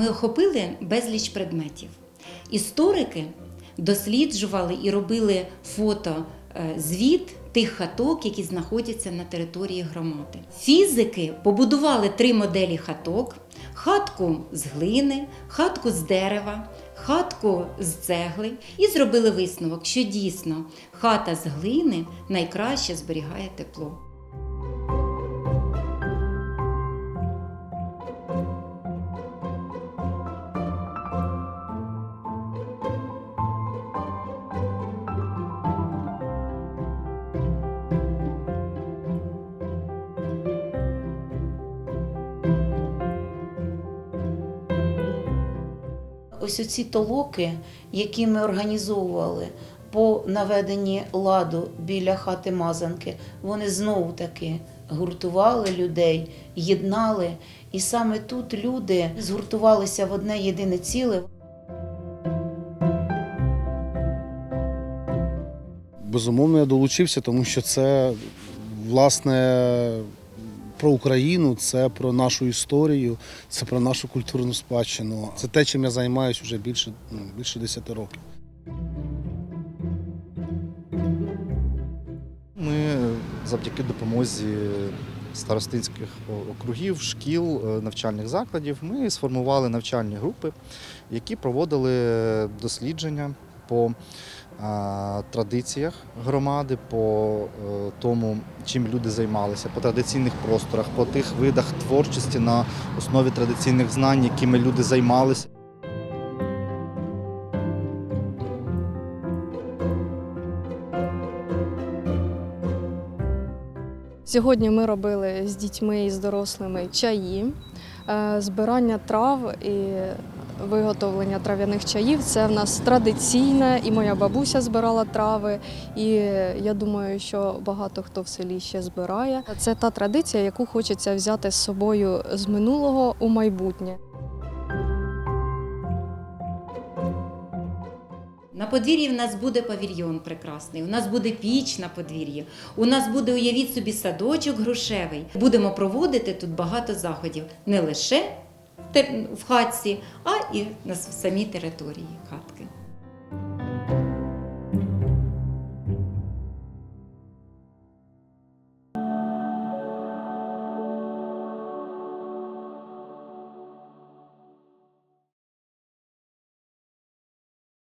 Ми охопили безліч предметів. Історики досліджували і робили фото е, звіт тих хаток, які знаходяться на території громади. Фізики побудували три моделі хаток: хатку з глини, хатку з дерева, хатку з цегли, і зробили висновок, що дійсно хата з глини найкраще зберігає тепло. Ось оці толоки, які ми організовували по наведенні ладу біля хати Мазанки, вони знову таки гуртували людей, єднали. І саме тут люди згуртувалися в одне єдине ціле. Безумовно, я долучився, тому що це власне про Україну, це про нашу історію, це про нашу культурну спадщину. Це те, чим я займаюся вже більше, ну, більше 10 років. Ми завдяки допомозі старостинських округів, шкіл, е, навчальних закладів ми сформували навчальні групи, які проводили дослідження по традиціях громади, по е, тому, чим люди займалися, по традиційних просторах, по тих видах творчості на основі традиційних знань, якими люди займалися. Сьогодні ми робили з дітьми і з дорослими чаї, е, збирання трав і виготовлення трав'яних чаїв. Це в нас традиційне, і моя бабуся збирала трави. І я думаю, що багато хто в селі ще збирає. Це та традиція, яку хочеться взяти з собою з минулого у майбутнє. На подвір'ї в нас буде павільйон прекрасний, у нас буде піч на подвір'ї, у нас буде, уявіть собі, садочок грушевий. Будемо проводити тут багато заходів не лише в хатці, а і на самій території хатки.